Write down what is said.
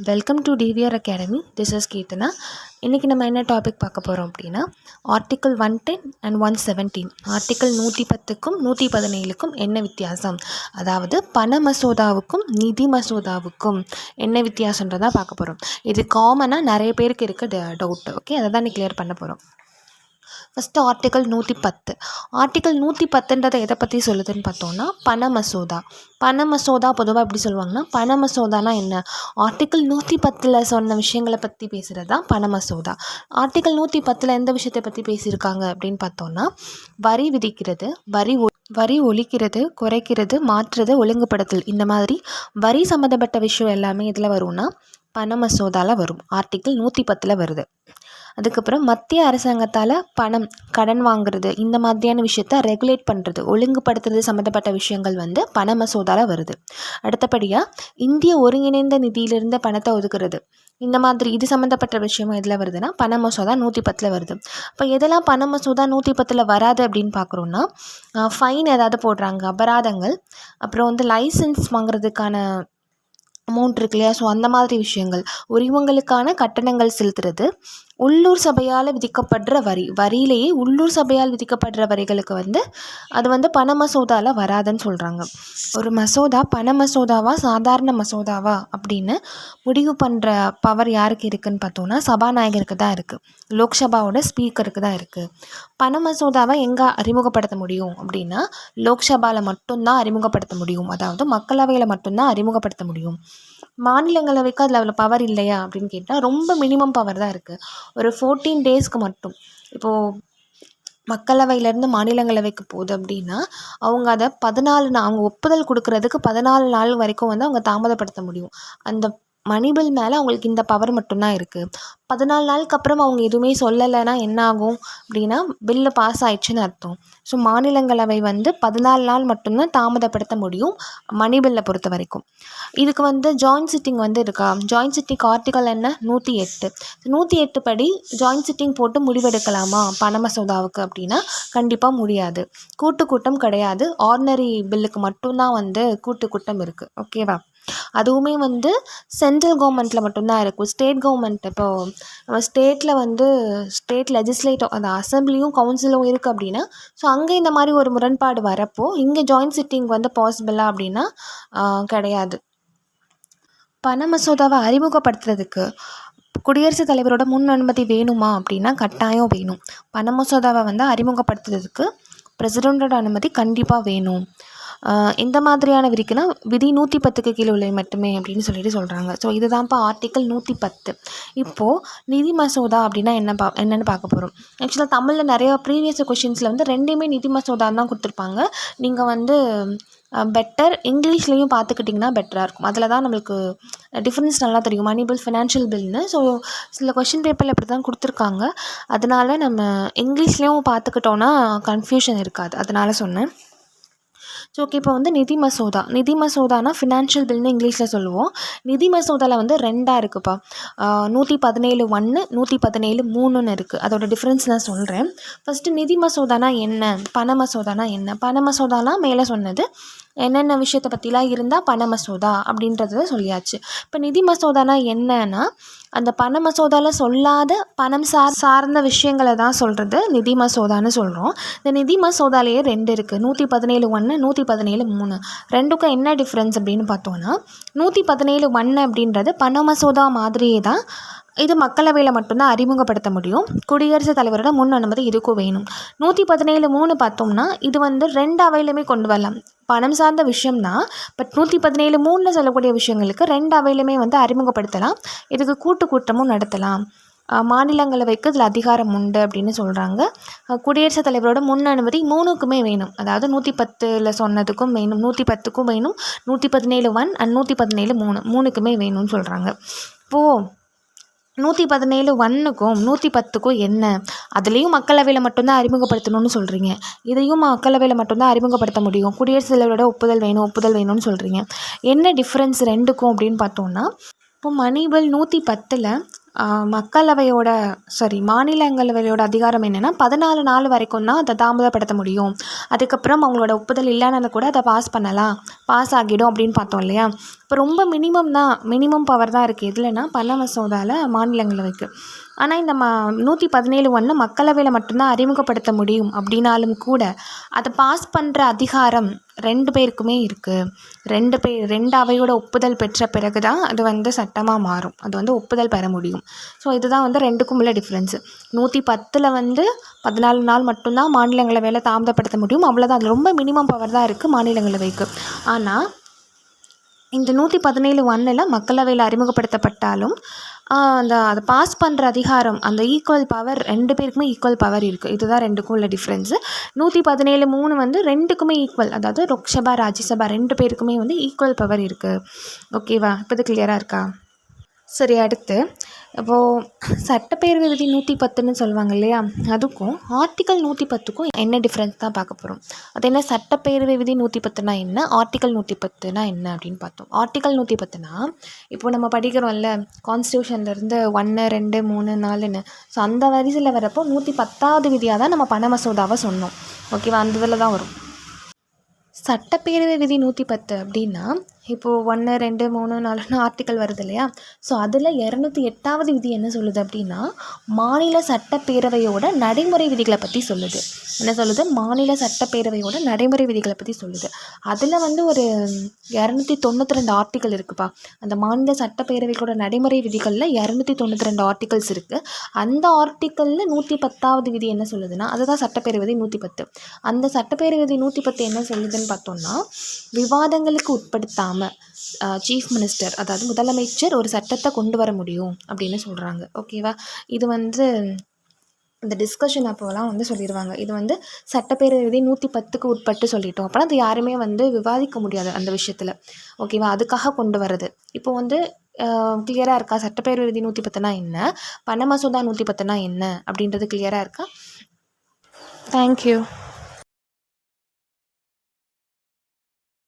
Welcome to TVR academy this is Keerthana இன்றைக்கி நம்ம என்ன டாபிக் பார்க்க போகிறோம் அப்படின்னா article one ten and one seventeen article நூற்றி பத்துக்கும் நூற்றி பதினேழுக்கும் என்ன வித்தியாசம்? அதாவது பண மசோதாவுக்கும் நிதி மசோதாவுக்கும் என்ன வித்தியாசன்றதான் பார்க்க போகிறோம் இது காமனாக நிறைய பேருக்கு இருக்க டவுட் ஓகே அதை தான் கிளியர் பண்ண போகிறோம் ஃபஸ்ட்டு ஆர்டிக்கல் நூற்றி பத்து. ஆர்டிக்கல் நூற்றி பத்துன்றதை எதை பற்றி சொல்லுதுன்னு பார்த்தோன்னா பண மசோதா. பண மசோதா பொதுவாக எப்படி சொல்லுவாங்கன்னா பண மசோதானா என்ன? ஆர்டிக்கல் நூற்றி பத்தில் சொன்ன விஷயங்களை பற்றி பேசுகிறது தான் பண மசோதா. ஆர்டிக்கல் நூற்றி பத்தில் எந்த விஷயத்தை பற்றி பேசியிருக்காங்க அப்படின்னு பார்த்தோன்னா வரி விதிக்கிறது வரி ஒ வரி ஒழிக்கிறது குறைக்கிறது மாற்றுறது ஒழுங்குபடுத்தல் இந்த மாதிரி வரி சம்மந்தப்பட்ட விஷயம் எல்லாமே இதில் வரும்னா பண மசோதாவில் வரும். ஆர்டிக்கிள் நூற்றி பத்தில் வருது. அதுக்கப்புறம் மத்திய அரசாங்கத்தால் பணம் கடன் வாங்குறது இந்த மாதிரியான விஷயத்த ரெகுலேட் பண்ணுறது ஒழுங்குபடுத்துறது சம்மந்தப்பட்ட விஷயங்கள் வந்து பண மசோதாவில் வருது. அடுத்தபடியாக இந்திய ஒருங்கிணைந்த நிதியிலிருந்து பணத்தை ஒதுக்குறது. இந்த மாதிரி இது சம்மந்தப்பட்ட விஷயமும் எதில் வருதுன்னா பண மசோதா நூற்றி பத்தில் வருது. இப்போ எதெல்லாம் பண மசோதா நூற்றி பத்தில் வராது அப்படின்னு பார்க்குறோன்னா ஃபைன் ஏதாவது போடுறாங்க அபராதங்கள் அப்புறம் வந்து லைசன்ஸ் வாங்குறதுக்கான அமௌண்ட் இருக்கு இல்லையா? ஸோ அந்த மாதிரி விஷயங்கள். உரிமங்களுக்கான கட்டணங்கள் செலுத்துறது உள்ளூர் சபையால் விதிக்கப்படுற வரி வரியிலேயே உள்ளூர் சபையால் விதிக்கப்படுற வரிகளுக்கு வந்து அது வந்து பண மசோதாவில் வராதுன்னு சொல்கிறாங்க ஒரு மசோதா பண மசோதாவா சாதாரண மசோதாவா அப்படின்னு முடிவு பண்ணுற பவர் யாருக்கு இருக்குதுன்னு பார்த்தோன்னா சபாநாயகருக்கு தான் இருக்குது லோக்சபாவோட ஸ்பீக்கருக்கு தான் இருக்குது பண மசோதாவை எங்கே அறிமுகப்படுத்த முடியும் அப்படின்னா லோக்சபாவில் மட்டும்தான் அறிமுகப்படுத்த முடியும். அதாவது மக்களவையில் மட்டும்தான் அறிமுகப்படுத்த முடியும். மாநிலங்களவைக்கு அதில் அவ்வளோ பவர் இல்லையா அப்படின்னு கேட்டால் ரொம்ப மினிமம் பவர் தான் இருக்குது ஒரு ஃபோர்டீன் டேஸ்க்கு மட்டும். இப்போது மக்களவையிலேருந்து மாநிலங்களவைக்கு போகுது அப்படின்னா அவங்க அதை பதினாலு நாள் அவங்க ஒப்புதல் கொடுக்குறதுக்கு பதினாலு நாள் வரைக்கும் வந்து அவங்க தாமதப்படுத்த முடியும். அந்த மணிபில் மேலே அவங்களுக்கு இந்த பவர் மட்டும்தான் இருக்குது பதினாலு நாளுக்கு அப்புறம் அவங்க எதுவுமே சொல்லலைன்னா என்ன ஆகும் அப்படின்னா பில்லு பாஸ் ஆயிடுச்சுன்னு அர்த்தம். ஸோ மாநிலங்களவை வந்து பதினாலு நாள் மட்டும்தான் தாமதப்படுத்த முடியும் மணி பில்லை பொறுத்த வரைக்கும். இதுக்கு வந்து ஜாயின்ட் சிட்டிங் வந்து இருக்கா? ஜாயின்ட் சிட்டிங் ஆர்டிக்கல் என்ன? நூற்றி எட்டு. நூற்றி எட்டு படி ஜாயின்ட் சிட்டிங் போட்டு முடிவெடுக்கலாமா? பண மசோதாவுக்கு அப்படின்னா கண்டிப்பாக முடியாது. கூட்டு கூட்டம் கிடையாது ஆர்டினரி பில்லுக்கு மட்டும்தான் வந்து கூட்டு கூட்டம் இருக்குது ஓகேவா அதுவுமே வந்து சென்ட்ரல் கவர்மெண்ட்டில் மட்டும்தான் இருக்கும். ஸ்டேட் கவர்மெண்ட் இப்போது நம்ம ஸ்டேட்டில் வந்து ஸ்டேட் லெஜிஸ்லேட்டிவ் அந்த அசம்பிளியும் கவுன்சிலும் இருக்குது அப்படின்னா ஸோ அங்கே இந்த மாதிரி ஒரு முரண்பாடு வரப்போ இங்கே ஜாயின்ட் சிட்டிங் வந்து பாசிபிளா அப்படின்னா கிடையாது. பண மசோதாவை அறிமுகப்படுத்துறதுக்கு குடியரசுத் தலைவரோட முன் அனுமதி வேணுமா அப்படின்னா கட்டாயம் வேணும். பண மசோதாவை வந்து அறிமுகப்படுத்துறதுக்கு பிரசிடெண்ட்டோட அனுமதி கண்டிப்பாக வேணும். இந்த மாதிரியான விதிக்குன்னா விதி நூற்றி பத்துக்கு கீழே உள்ளவை மட்டுமே அப்படின்னு சொல்லிட்டு சொல்கிறாங்க ஸோ இதுதான்ப்பா ஆர்டிக்கல் நூற்றி பத்து இப்போது நிதி மசோதா அப்படின்னா என்ன பா என்னென்னு பார்க்க போகிறோம் ஆக்சுவலாக தமிழில் நிறையா ப்ரீவியஸ் கொஷின்ஸில் வந்து ரெண்டுமே நிதி மசோதான்னு தான் கொடுத்துருப்பாங்க. நீங்கள் வந்து பெட்டர் இங்கிலீஷ்லேயும் பார்த்துக்கிட்டிங்கன்னா பெட்டராக இருக்கும். அதில் தான் நம்மளுக்கு டிஃப்ரென்ஸ் நல்லா தெரியும். மணி பில் ஃபினான்ஷியல் பில்னு ஸோ சில கொஷின் பேப்பரில் இப்படி தான் கொடுத்துருக்காங்க. அதனால நம்ம இங்கிலீஷ்லேயும் பார்த்துக்கிட்டோன்னா கன்ஃபியூஷன் இருக்காது. அதனால் சொன்னேன். ஸோ ஓகே இப்போ வந்து நிதி மசோதா. நிதி மசோதானா ஃபினான்ஷியல் பில்னு இங்கிலீஷில் சொல்லுவோம். நிதி மசோதாவில் வந்து ரெண்டாக இருக்குதுப்பா நூற்றி பதினேழு ஒன்று நூற்றி பதினேழு மூணுன்னு இருக்குது அதோட டிஃப்ரென்ஸ் நான் சொல்கிறேன் ஃபஸ்ட்டு நிதி மசோதானா என்ன? பண மசோதானா என்ன? பண மசோதானா மேலே சொன்னது என்னென்ன விஷயத்தை பற்றிலாம் இருந்தால் பண மசோதா அப்படின்றத சொல்லியாச்சு. இப்போ நிதி மசோதானா என்னன்னா அந்த பண மசோதாவில் சொல்லாத பணம் சார் சார்ந்த விஷயங்களை தான் சொல்கிறது நிதி மசோதான்னு சொல்கிறோம் இந்த நிதி மசோதாலேயே ரெண்டு இருக்குது நூற்றி பதினேழு ஒன்று நூற்றி பதினேழு மூணு. ரெண்டுக்கும் என்ன டிஃப்ரென்ஸ் அப்படின்னு பார்த்தோன்னா நூற்றி பதினேழு ஒன்று அப்படின்றது பண மசோதா மாதிரியே தான் இது மக்களவையில் மட்டும்தான் அறிமுகப்படுத்த முடியும். குடியரசுத் தலைவரோட முன் அனுமதி இதுக்கும் வேணும். நூற்றி பதினேழு மூணு பார்த்தோம்னா இது வந்து ரெண்டு அவையிலுமே கொண்டு வரலாம். பணம் சார்ந்த விஷயம்தான் பட் நூற்றி பதினேழு மூணில் சொல்லக்கூடிய விஷயங்களுக்கு ரெண்டு அவையிலுமே வந்து அறிமுகப்படுத்தலாம். இதுக்கு கூட்டு கூட்டமும் நடத்தலாம். மாநிலங்களவைக்கு இதில் அதிகாரம் உண்டு அப்படின்னு சொல்கிறாங்க குடியரசுத் தலைவரோட முன் அனுமதி மூணுக்குமே வேணும். அதாவது நூற்றி பத்தில் சொன்னதுக்கும் வேணும் நூற்றி பத்துக்கும் வேணும் நூற்றி பதினேழு ஒன் அண்ட் நூற்றி பதினேழு மூணு. மூணுக்குமே வேணும்னு சொல்கிறாங்க இப்போது நூற்றி பதினேழு ஒன்றுக்கும் நூற்றி பத்துக்கும் என்ன? அதுலேயும் மக்களவையில் மட்டும்தான் அறிமுகப்படுத்தணும்னு சொல்கிறீங்க இதையும் மக்களவையில் மட்டும்தான் அறிமுகப்படுத்த முடியும். குடியரசுத் தலைவரோட ஒப்புதல் வேணும் ஒப்புதல் வேணும்னு சொல்கிறீங்க என்ன டிஃப்ரென்ஸ் ரெண்டுக்கும் அப்படின்னு பார்த்தோன்னா இப்போ மணிபல் நூற்றி பத்தில் மக்களவையோட சாரி மாநிலங்களவையோட அதிகாரம் என்னென்னா பதினாலு நாள் வரைக்கும் தான் அதை தாமதப்படுத்த முடியும். அதுக்கப்புறம் அவங்களோட ஒப்புதல் இல்லைன்னா கூட அதை பாஸ் பண்ணலாம். பாஸ் ஆகிடும் அப்படின்னு பார்த்தோம் இல்லையா? இப்போ ரொம்ப மினிமம் தான் மினிமம் பவர் தான் இருக்குது எதுலனா பல மசோதாவில் மாநிலங்களவைக்கு. ஆனால் இந்த ம நூற்றி பதினேழு ஒன்று மக்களவையில் மட்டும்தான் அறிமுகப்படுத்த முடியும் அப்படின்னாலும் கூட அதை பாஸ் பண்ணுற அதிகாரம் ரெண்டு பேருக்குமே இருக்குது ரெண்டு பேர் ரெண்டு அவையோட ஒப்புதல் பெற்ற பிறகு தான் அது வந்து சட்டமாக மாறும். அது வந்து ஒப்புதல் பெற முடியும். ஸோ இதுதான் வந்து ரெண்டுக்கும் உள்ள டிஃப்ரென்ஸு நூற்றி பத்தில் வந்து பதினாலு நாள் மட்டும்தான் மாநிலங்களவையில் தாமதப்படுத்த முடியும். அவ்வளோதான் அது ரொம்ப மினிமம் பவர் தான் இருக்குது மாநிலங்களவைக்கு. ஆனால் இந்த நூற்றி பதினேழு ஒன்றில் மக்களவையில் அறிமுகப்படுத்தப்பட்டாலும் அந்த அதை பாஸ் பண்ணுற அதிகாரம் அந்த ஈக்குவல் பவர் ரெண்டு பேருக்குமே ஈக்குவல் பவர் இருக்குது இதுதான் ரெண்டுக்கும் உள்ள டிஃப்ரென்ஸு நூற்றி பதினேழு மூணு வந்து ரெண்டுக்குமே ஈக்குவல் அதாவது லோக்சபா ராஜ்யசபா ரெண்டு பேருக்குமே வந்து ஈக்குவல் பவர் இருக்குது ஓகேவா இப்போ இது கிளியராக இருக்கா? சரி அடுத்து. இப்போது சட்டப்பேரவை விதி நூற்றி பத்துன்னு சொல்லுவாங்க இல்லையா? அதுக்கும் ஆர்டிக்கல் நூற்றி பத்துக்கும் என்ன டிஃப்ரென்ஸ் தான் பார்க்க போகிறோம் அது என்ன சட்டப்பேரவை விதி நூற்றி பத்துனா என்ன ஆர்டிக்கல் நூற்றி பத்துனா என்ன அப்படின்னு பார்த்தோம். ஆர்டிக்கல் நூற்றி பத்துனா இப்போ நம்ம படிக்கிறோம்ல கான்ஸ்டியூஷன்லேருந்து ஒன்று ரெண்டு மூணு நாலுன்னு. ஸோ அந்த வரிசையில் வரப்போ நூற்றி பத்தாவது விதியாக தான் நம்ம பண மசோதாவை சொன்னோம். ஓகேவா அந்த இதில் தான் வரும். சட்டப்பேரவை விதி நூற்றி பத்து அப்படின்னா இப்போது ஒன்று ரெண்டு மூணு நாலுன்னு ஆர்டிக்கல் வருது இல்லையா? ஸோ அதில் இரநூத்தி எட்டாவது விதி என்ன சொல்லுது அப்படின்னா மாநில சட்டப்பேரவையோட நடைமுறை விதிகளை பற்றி சொல்லுது. என்ன சொல்லுது? மாநில சட்டப்பேரவையோட நடைமுறை விதிகளை பற்றி சொல்லுது. அதில் வந்து ஒரு இரநூத்தி தொண்ணூற்றி ரெண்டு ஆர்டிக்கல் இருக்குப்பா. அந்த மாநில சட்டப்பேரவைகளோட நடைமுறை விதிகளில் இரநூத்தி தொண்ணூற்றி ரெண்டு ஆர்டிகல்ஸ் இருக்குது அந்த ஆர்டிக்கலில் நூற்றி பத்தாவது விதி என்ன சொல்லுதுன்னா அதுதான் சட்டப்பேரவை நூற்றி பத்து. அந்த சட்டப்பேரவை நூற்றி பத்து என்ன சொல்லுதுன்னு பார்த்தோம்னா விவாதங்களுக்கு உட்படுத்தாமல் சீஃப் மினிஸ்டர் அதாவது முதலமைச்சர் ஒரு சட்டத்தை கொண்டு வர முடியும் அப்படின்னு சொல்கிறாங்க ஓகேவா இது வந்து இந்த டிஸ்கஷன் அப்போலாம் வந்து சொல்லிடுவாங்க இது வந்து சட்டப்பேரவை விதி நூற்றி பத்துக்கு உட்பட்டு சொல்லிட்டோம். அப்போனா அது யாருமே வந்து விவாதிக்க முடியாது அந்த விஷயத்தில். ஓகேவா அதுக்காக கொண்டு வர்றது. இப்போ வந்து கிளியராக இருக்கா? சட்டப்பேரவை விதி நூற்றி பத்துனா என்ன? பண மசோதா நூற்றி பத்துனா என்ன? அப்படின்றது கிளியராக இருக்கா? தேங்க்யூ